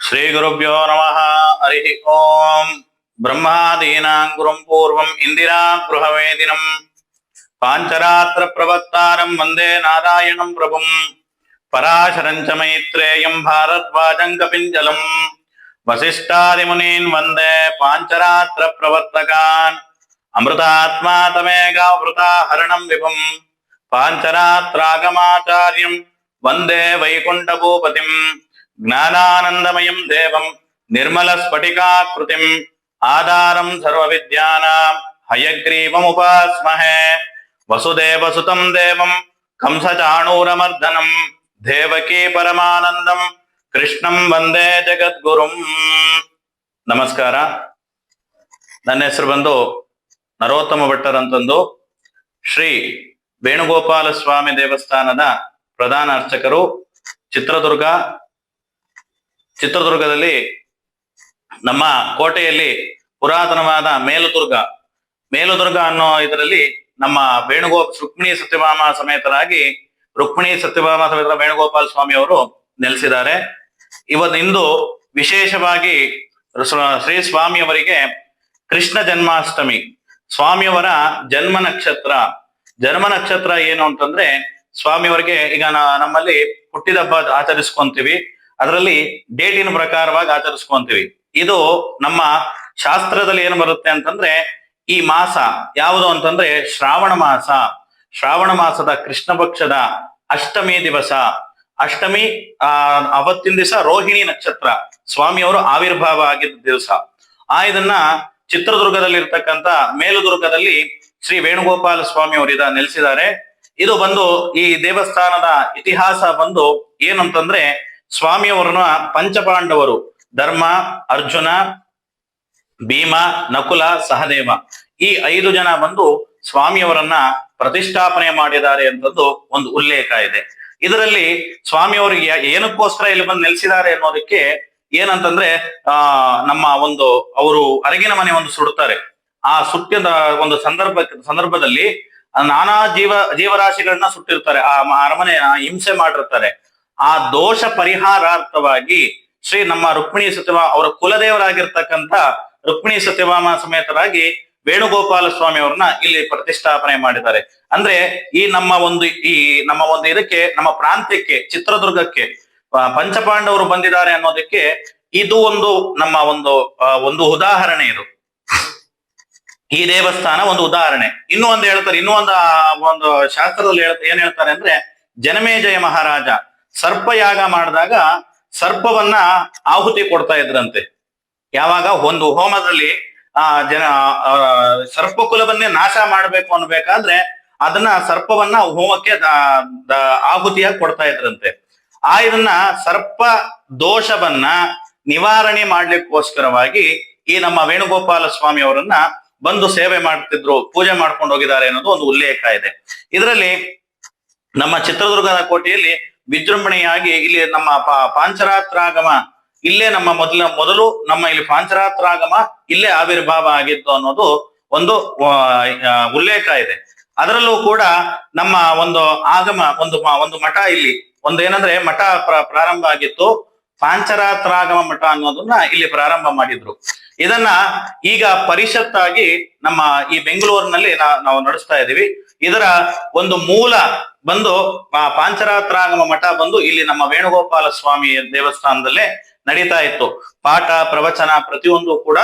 శ్రీ గురుభ్యో నమ హరి ఓం బ్రహ్మాదీనా గురుం పూర్వం ఇందిరా గృహవేదినం పాంచరాత్ర ప్రవక్తారం వందే నారాయణం ప్రభుం పరాశరం చ మైత్రేయం భారద్వాజం కపింజలం వశిష్టాదిమునీన్ వందే పాంచరాత్ర ప్రవర్తకాన్ అమృతాత్మా తమేగావృతాహరణం విభం పాంచరాత్రాగమాచార్యం వందే వైకుంఠభూపతిం జ్ఞానానందమయం దేవం నిర్మల స్ఫటికాకృతి ఆధారం సర్వ విద్యానా హయగ్రీవముపాస్మహే. వసుదేవసుతం దేవం కంసచాణూరమర్దనం దేవకీ పరమానందం కృష్ణం వందే జగద్గురు. నమస్కార. ನನ್ನ ಹೆಸರು ಬಂದು ನರೋತ್ತಮ ಭಟ್ಟರಂತಂದು ಶ್ರೀ ವೇಣುಗೋಪಾಲ ಸ್ವಾಮಿ ದೇವಸ್ಥಾನದ ಪ್ರಧಾನ ಅರ್ಚಕರು ಚಿತ್ರದುರ್ಗ ಚಿತ್ರದುರ್ಗದಲ್ಲಿ ನಮ್ಮ ಕೋಟೆಯಲ್ಲಿ ಪುರಾತನವಾದ ಮೇಲುದುರ್ಗ. ಮೇಲುದುರ್ಗ ಅನ್ನೋ ಇದರಲ್ಲಿ ನಮ್ಮ ವೇಣುಗೋ, ರುಕ್ಮಿಣಿ ಸತ್ಯಭಾಮ ಸಮೇತರಾಗಿ ರುಕ್ಮಿಣಿ ಸತ್ಯಭಾಮ ಸಮೇತ ವೇಣುಗೋಪಾಲ ಸ್ವಾಮಿ ಅವರು ನೆಲೆಸಿದ್ದಾರೆ. ಇವತ್ತು ಇಂದು ವಿಶೇಷವಾಗಿ ಶ್ರೀ ಸ್ವಾಮಿಯವರಿಗೆ ಕೃಷ್ಣ ಜನ್ಮಾಷ್ಟಮಿ. ಸ್ವಾಮಿಯವರ ಜನ್ಮ ನಕ್ಷತ್ರ. ಜನ್ಮ ನಕ್ಷತ್ರ ಏನು ಅಂತಂದ್ರೆ ಸ್ವಾಮಿಯವರಿಗೆ ಈಗ ನಮ್ಮಲ್ಲಿ ಹುಟ್ಟಿದ ಹಬ್ಬ ಆಚರಿಸ್ಕೊಂತೀವಿ. ಅದರಲ್ಲಿ ಡೇಟಿನ ಪ್ರಕಾರವಾಗಿ ಆಚರಿಸ್ಕೊಂತೀವಿ. ಇದು ನಮ್ಮ ಶಾಸ್ತ್ರದಲ್ಲಿ ಏನು ಬರುತ್ತೆ ಅಂತಂದ್ರೆ, ಈ ಮಾಸ ಯಾವುದು ಅಂತಂದ್ರೆ ಶ್ರಾವಣ ಮಾಸ. ಶ್ರಾವಣ ಮಾಸದ ಕೃಷ್ಣ ಪಕ್ಷದ ಅಷ್ಟಮಿ ದಿವಸ. ಅಷ್ಟಮಿ, ಆ, ಅವತ್ತಿನ ದಿವಸ ರೋಹಿಣಿ ನಕ್ಷತ್ರ. ಸ್ವಾಮಿಯವರು ಆವಿರ್ಭಾವ ಆಗಿದ್ದ ದಿವಸ. ಆ, ಇದನ್ನ ಚಿತ್ರದುರ್ಗದಲ್ಲಿ ಇರ್ತಕ್ಕಂತ ಮೇಲುದುರ್ಗದಲ್ಲಿ ಶ್ರೀ ವೇಣುಗೋಪಾಲ ಸ್ವಾಮಿ ಅವರು ಇದ ನೆಲೆಸಿದ್ದಾರೆ. ಇದು ಬಂದು ಈ ದೇವಸ್ಥಾನದ ಇತಿಹಾಸ ಬಂದು ಏನಂತಂದ್ರೆ ಸ್ವಾಮಿಯವರನ್ನ ಪಂಚಪಾಂಡವರು, ಧರ್ಮ, ಅರ್ಜುನ, ಭೀಮ, ನಕುಲ, ಸಹದೇವ ಈ ಐದು ಜನ ಬಂದು ಸ್ವಾಮಿಯವರನ್ನ ಪ್ರತಿಷ್ಠಾಪನೆ ಮಾಡಿದ್ದಾರೆ ಅಂತದ್ದು ಒಂದು ಉಲ್ಲೇಖ ಇದೆ. ಇದರಲ್ಲಿ ಸ್ವಾಮಿಯವರಿಗೆ ಏನಕ್ಕೋಸ್ಕರ ಇಲ್ಲಿ ಬಂದು ನೆಲೆಸಿದ್ದಾರೆ ಅನ್ನೋದಕ್ಕೆ ಏನಂತಂದ್ರೆ, ಆ, ನಮ್ಮ ಒಂದು ಅವರು ಅರಗಿನ ಮನೆ ಒಂದು ಸುಡುತ್ತಾರೆ. ಆ ಸುಟ್ಟಿದ ಒಂದು ಸಂದರ್ಭ, ಸಂದರ್ಭದಲ್ಲಿ ನಾನಾ ಜೀವ, ಜೀವರಾಶಿಗಳನ್ನ ಸುಟ್ಟಿರ್ತಾರೆ. ಆ ಅರಮನೆ ಹಿಂಸೆ ಮಾಡಿರ್ತಾರೆ. ಆ ದೋಷ ಪರಿಹಾರಾರ್ಥವಾಗಿ ಶ್ರೀ ನಮ್ಮ ರುಕ್ಮಿಣಿ ಸತ್ಯಭಾ ಅವರ ಕುಲದೇವರಾಗಿರ್ತಕ್ಕಂಥ ರುಕ್ಮಿಣಿ ಸತ್ಯಭಾಮ ಸಮೇತರಾಗಿ ವೇಣುಗೋಪಾಲ ಸ್ವಾಮಿ ಅವ್ರನ್ನ ಇಲ್ಲಿ ಪ್ರತಿಷ್ಠಾಪನೆ ಮಾಡಿದ್ದಾರೆ. ಅಂದ್ರೆ ಈ ನಮ್ಮ ಒಂದು ಈ ನಮ್ಮ ಒಂದು ಇದಕ್ಕೆ, ನಮ್ಮ ಪ್ರಾಂತ್ಯಕ್ಕೆ, ಚಿತ್ರದುರ್ಗಕ್ಕೆ ಪಂಚಪಾಂಡವರು ಬಂದಿದ್ದಾರೆ ಅನ್ನೋದಕ್ಕೆ ಇದು ಒಂದು ನಮ್ಮ ಒಂದು ಒಂದು ಉದಾಹರಣೆ ಇದು. ಈ ದೇವಸ್ಥಾನ ಒಂದು ಉದಾಹರಣೆ. ಇನ್ನೂ ಒಂದು ಹೇಳ್ತಾರೆ, ಇನ್ನೂ ಒಂದು ಒಂದು ಶಾಸ್ತ್ರದಲ್ಲಿ ಹೇಳ್ತಾರೆ ಏನ್ ಹೇಳ್ತಾರೆ ಅಂದ್ರೆ, ಜನಮೇಜಯ ಮಹಾರಾಜ. ಸರ್ಪಯಾಗ ಮಾಡಿದಾಗ ಸರ್ಪವನ್ನ ಆಹುತಿ ಕೊಡ್ತಾ ಇದ್ರಂತೆ. ಯಾವಾಗ ಒಂದು ಹೋಮದಲ್ಲಿ, ಆ, ಜನ ಸರ್ಪಕುಲವನ್ನೇ ಸರ್ಪ ಕುಲವನ್ನೇ ನಾಶ ಮಾಡ್ಬೇಕು ಅನ್ಬೇಕಾದ್ರೆ ಅದನ್ನ ಸರ್ಪವನ್ನ ಹೋಮಕ್ಕೆ ಆಹುತಿಯಾಗಿ ಕೊಡ್ತಾ ಇದ್ರಂತೆ. ಆ ಇದನ್ನ ಸರ್ಪ ದೋಷವನ್ನ ನಿವಾರಣೆ ಮಾಡ್ಲಿಕ್ಕೋಸ್ಕರವಾಗಿ ಈ ನಮ್ಮ ವೇಣುಗೋಪಾಲ ಸ್ವಾಮಿ ಅವರನ್ನ ಬಂದು ಸೇವೆ ಮಾಡ್ತಿದ್ರು, ಪೂಜೆ ಮಾಡ್ಕೊಂಡು ಹೋಗಿದ್ದಾರೆ ಅನ್ನೋದು ಒಂದು ಉಲ್ಲೇಖ ಇದೆ. ಇದರಲ್ಲಿ ನಮ್ಮ ಚಿತ್ರದುರ್ಗದ ಕೋಟೆಯಲ್ಲಿ ವಿಜೃಂಭಣೆಯಾಗಿ ಇಲ್ಲಿ ನಮ್ಮ ಪಾಂಚರಾತ್ರಾಗಮ ಇಲ್ಲೇ ನಮ್ಮ ಮೊದಲ ಮೊದಲು ನಮ್ಮ ಇಲ್ಲಿ ಪಾಂಚರಾತ್ರಾಗಮ ಇಲ್ಲೇ ಆವಿರ್ಭಾವ ಆಗಿತ್ತು ಅನ್ನೋದು ಒಂದು ಉಲ್ಲೇಖ ಇದೆ. ಅದರಲ್ಲೂ ಕೂಡ ನಮ್ಮ ಒಂದು ಆಗಮ, ಒಂದು ಒಂದು ಮಠ ಇಲ್ಲಿ, ಒಂದು ಏನಂದ್ರೆ ಮಠ ಪ್ರ- ಪ್ರಾರಂಭ ಆಗಿತ್ತು. ಪಾಂಚರಾತ್ರಾಗಮ ಮಠ ಅನ್ನೋದನ್ನ ಇಲ್ಲಿ ಪ್ರಾರಂಭ ಮಾಡಿದ್ರು. ಇದನ್ನ ಈಗ ಪರಿಷತ್ತಾಗಿ ನಮ್ಮ ಈ ಬೆಂಗಳೂರಿನಲ್ಲಿ ನಾವು ನಡೆಸ್ತಾ ಇದೀವಿ. ಇದರ ಒಂದು ಮೂಲ ಬಂದು ಆ ಪಾಂಚರಾತ್ರಾಗಮ ಮಠ ಬಂದು ಇಲ್ಲಿ ನಮ್ಮ ವೇಣುಗೋಪಾಲ ಸ್ವಾಮಿ ದೇವಸ್ಥಾನದಲ್ಲೇ ನಡೀತಾ ಇತ್ತು. ಪಾಠ, ಪ್ರವಚನ ಪ್ರತಿಯೊಂದು ಕೂಡ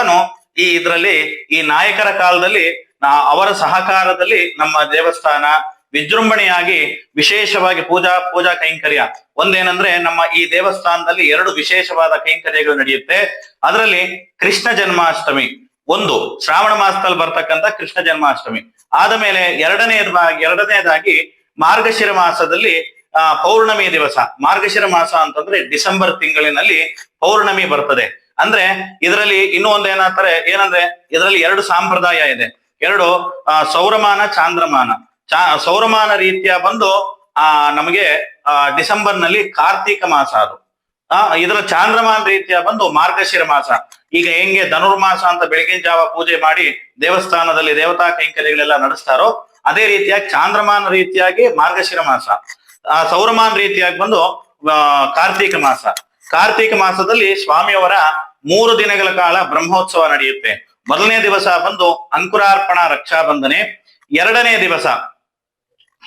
ಈ ಇದರಲ್ಲಿ ಈ ನಾಯಕರ ಕಾಲದಲ್ಲಿ ಅವರ ಸಹಕಾರದಲ್ಲಿ ನಮ್ಮ ದೇವಸ್ಥಾನ ವಿಜೃಂಭಣೆಯಾಗಿ ವಿಶೇಷವಾಗಿ ಪೂಜಾ ಪೂಜಾ ಕೈಂಕರ್ಯ. ಒಂದೇನಂದ್ರೆ ನಮ್ಮ ಈ ದೇವಸ್ಥಾನದಲ್ಲಿ ಎರಡು ವಿಶೇಷವಾದ ಕೈಂಕರ್ಯಗಳು ನಡೆಯುತ್ತೆ. ಅದರಲ್ಲಿ ಕೃಷ್ಣ ಜನ್ಮಾಷ್ಟಮಿ. ಒಂದು, ಶ್ರಾವಣ ಮಾಸದಲ್ಲಿ ಬರ್ತಕ್ಕಂಥ ಕೃಷ್ಣ ಜನ್ಮಾಷ್ಟಮಿ. ಆದ ಮೇಲೆ ಎರಡನೇದಾಗಿ ಎರಡನೇದಾಗಿ ಮಾರ್ಗಶಿರ ಮಾಸದಲ್ಲಿ, ಆ, ಪೌರ್ಣಮಿ ದಿವಸ. ಮಾರ್ಗಶಿರ ಮಾಸ ಅಂತಂದ್ರೆ ಡಿಸೆಂಬರ್ ತಿಂಗಳಿನಲ್ಲಿ ಪೌರ್ಣಮಿ ಬರ್ತದೆ. ಅಂದ್ರೆ ಇದರಲ್ಲಿ ಇನ್ನೂ ಒಂದು ಏನಂತಾರೆ ಏನಂದ್ರೆ ಇದರಲ್ಲಿ ಎರಡು ಸಂಪ್ರದಾಯ ಇದೆ. ಎರಡು ಸೌರಮಾನ, ಚಾಂದ್ರಮಾನ. ಚಾ, ಸೌರಮಾನ ರೀತಿಯ ಬಂದು, ಆ, ನಮಗೆ ಡಿಸೆಂಬರ್ನಲ್ಲಿ ಕಾರ್ತೀಕ ಮಾಸ ಅದು. ಆ ಇದರ ಚಾಂದ್ರಮಾನ ರೀತಿಯ ಬಂದು ಮಾರ್ಗಶಿರ ಮಾಸ. ಈಗ ಹೆಂಗೆ ಧನುರ್ಮಾಸ ಅಂತ ಬೆಳಗಿನ ಜಾವ ಪೂಜೆ ಮಾಡಿ ದೇವಸ್ಥಾನದಲ್ಲಿ ದೇವತಾ ಕೈಂಕರ್ಯಗಳೆಲ್ಲ ನಡೆಸ್ತಾರೋ ಅದೇ ರೀತಿಯಾಗಿ ಚಾಂದ್ರಮಾನ ರೀತಿಯಾಗಿ ಮಾರ್ಗಶಿರ ಮಾಸ, ಆ ಸೌರಮಾನ ರೀತಿಯಾಗಿ ಬಂದು ಕಾರ್ತೀಕ ಮಾಸ. ಕಾರ್ತೀಕ ಮಾಸದಲ್ಲಿ ಸ್ವಾಮಿಯವರ ಮೂರು ದಿನಗಳ ಕಾಲ ಬ್ರಹ್ಮೋತ್ಸವ ನಡೆಯುತ್ತೆ. ಮೊದಲನೇ ದಿವಸ ಬಂದು ಅಂಕುರಾರ್ಪಣ, ರಕ್ಷಾಬಂಧನೆ. ಎರಡನೇ ದಿವಸ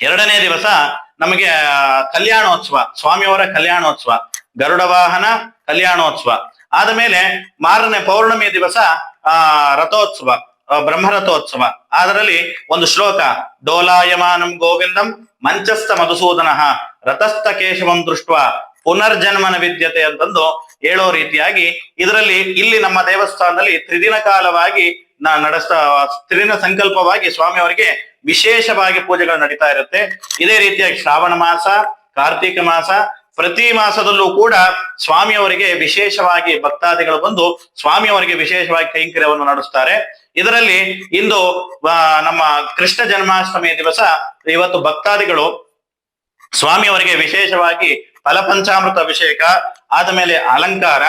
ಎರಡನೇ ದಿವಸ ನಮಗೆ ಕಲ್ಯಾಣೋತ್ಸವ, ಸ್ವಾಮಿಯವರ ಕಲ್ಯಾಣೋತ್ಸವ. ಗರುಡ ವಾಹನ ಕಲ್ಯಾಣೋತ್ಸವ. ಆದ ಮೇಲೆ ಮಾರನೇ ಪೌರ್ಣಮಿ ದಿವಸ, ಆ, ರಥೋತ್ಸವ. ಬ್ರಹ್ಮರಥೋತ್ಸವ. ಅದರಲ್ಲಿ ಒಂದು ಶ್ಲೋಕ, ಡೋಲಾಯಮಾನಂ ಗೋವಿಂದಂ ಮಂಚಸ್ಥ ಮಧುಸೂದನ ರಥಸ್ಥ ಕೇಶವಂ ದೃಷ್ಟ ಪುನರ್ಜನ್ಮನ ವಿದ್ಯತೆ ಅಂತಂದು ಹೇಳೋ ರೀತಿಯಾಗಿ ಇದರಲ್ಲಿ ಇಲ್ಲಿ ನಮ್ಮ ದೇವಸ್ಥಾನದಲ್ಲಿ ತ್ರಿದಿನ ಕಾಲವಾಗಿ ನಾ ನಡೆಸ್ತಾ ತ್ರಿದಿನ ಸಂಕಲ್ಪವಾಗಿ ಸ್ವಾಮಿಯವರಿಗೆ ವಿಶೇಷವಾಗಿ ಪೂಜೆಗಳು ನಡೀತಾ ಇರುತ್ತೆ. ಇದೇ ರೀತಿಯಾಗಿ ಶ್ರಾವಣ ಮಾಸ, ಕಾರ್ತೀಕ ಮಾಸ ಪ್ರತಿ ಮಾಸದಲ್ಲೂ ಕೂಡ ಸ್ವಾಮಿಯವರಿಗೆ ವಿಶೇಷವಾಗಿ ಭಕ್ತಾದಿಗಳು ಬಂದು ಸ್ವಾಮಿಯವರಿಗೆ ವಿಶೇಷವಾಗಿ ಕೈಂಕರ್ಯವನ್ನು ನಡೆಸ್ತಾರೆ. ಇದರಲ್ಲಿ ಇಂದು ನಮ್ಮ ಕೃಷ್ಣ ಜನ್ಮಾಷ್ಟಮಿ ದಿವಸ ಇವತ್ತು ಭಕ್ತಾದಿಗಳು ಸ್ವಾಮಿಯವರಿಗೆ ವಿಶೇಷವಾಗಿ ಫಲಪಂಚಾಮೃತ ಅಭಿಷೇಕ ಆದ ಮೇಲೆ ಅಲಂಕಾರ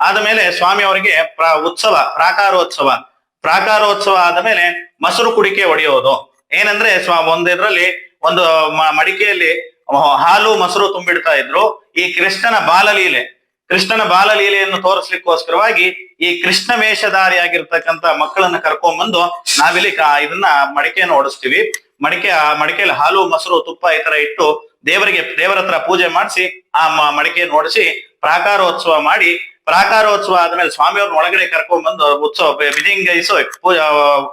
ಆದ ಮೇಲೆ ಸ್ವಾಮಿಯವರಿಗೆ ಪ್ರ, ಉತ್ಸವ, ಪ್ರಾಕಾರೋತ್ಸವ. ಪ್ರಾಕಾರೋತ್ಸವ ಆದ ಮೇಲೆ ಮೊಸರು ಕುಡಿಕೆ ಒಡೆಯೋದು. ಏನಂದ್ರೆ ಸ್ವಾ, ಒಂದಿದ್ರಲ್ಲಿ ಒಂದು ಮಡಿಕೆಯಲ್ಲಿ ಹಾಲು, ಮೊಸರು ತುಂಬಿಡ್ತಾ ಇದ್ರು. ಈ ಕೃಷ್ಣನ ಬಾಲಲೀಲೆ, ಕೃಷ್ಣನ ಬಾಲಲೀಲೆಯನ್ನು ತೋರಿಸ್ಲಿಕ್ಕೋಸ್ಕರವಾಗಿ ಈ ಕೃಷ್ಣ ವೇಷಧಾರಿಯಾಗಿರ್ತಕ್ಕಂತ ಮಕ್ಕಳನ್ನ ಕರ್ಕೊಂಡ್ಬಂದು ನಾವಿಲ್ಲಿ ಇದನ್ನ ಮಡಿಕೆಯನ್ನು ಓಡಿಸ್ತೀವಿ. ಮಡಿಕೆ, ಆ ಮಡಿಕೆಯಲ್ಲಿ ಹಾಲು, ಮೊಸರು, ತುಪ್ಪ ಈ ತರ ಇಟ್ಟು ದೇವರಿಗೆ, ದೇವರ ಹತ್ರ ಪೂಜೆ ಮಾಡಿಸಿ, ಆ ಮಡಿಕೆ ನೋಡಿಸಿ, ಪ್ರಾಕಾರೋತ್ಸವ ಮಾಡಿ, ಪ್ರಾಕಾರೋತ್ಸವ ಆದ್ಮೇಲೆ ಸ್ವಾಮಿಯವ್ರನ್ನ ಒಳಗಡೆ ಕರ್ಕೊಂಡ್ಬಂದು, ಉತ್ಸವ, ಬೆ- ವಿಧಿಂಗೈಸು ಪೂಜಾ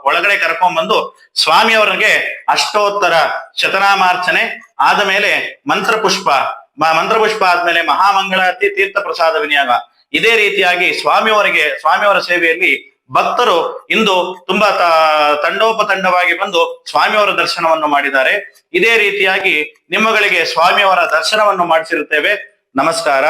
ಒಳಗಡೆ ಕರ್ಕೊಂಡ್ಬಂದು ಸ್ವಾಮಿಯವ್ರಿಗೆ ಅಷ್ಟೋತ್ತರ ಶತನಾಮಾರ್ಚನೆ ಆದಮೇಲೆ ಮಂತ್ರಪುಷ್ಪ. ಮಂತ್ರಪುಷ್ಪ ಆದ್ಮೇಲೆ ಮಹಾಮಂಗಳಾರತಿ, ತೀರ್ಥ ಪ್ರಸಾದ ವಿನಿಯೋಗ. ಇದೇ ರೀತಿಯಾಗಿ ಸ್ವಾಮಿಯವರಿಗೆ, ಸ್ವಾಮಿಯವರ ಸೇವೆಯಲ್ಲಿ ಭಕ್ತರು ಇಂದು ತುಂಬಾ ತ- ತಂಡೋಪತಂಡವಾಗಿ ಬಂದು ಸ್ವಾಮಿಯವರ ದರ್ಶನವನ್ನು ಮಾಡಿದ್ದಾರೆ. ಇದೇ ರೀತಿಯಾಗಿ ನಿಮ್ಮಗಳಿಗೆ ಸ್ವಾಮಿಯವರ ದರ್ಶನವನ್ನು ಮಾಡಿಸಿರುತ್ತೇವೆ. ನಮಸ್ಕಾರ.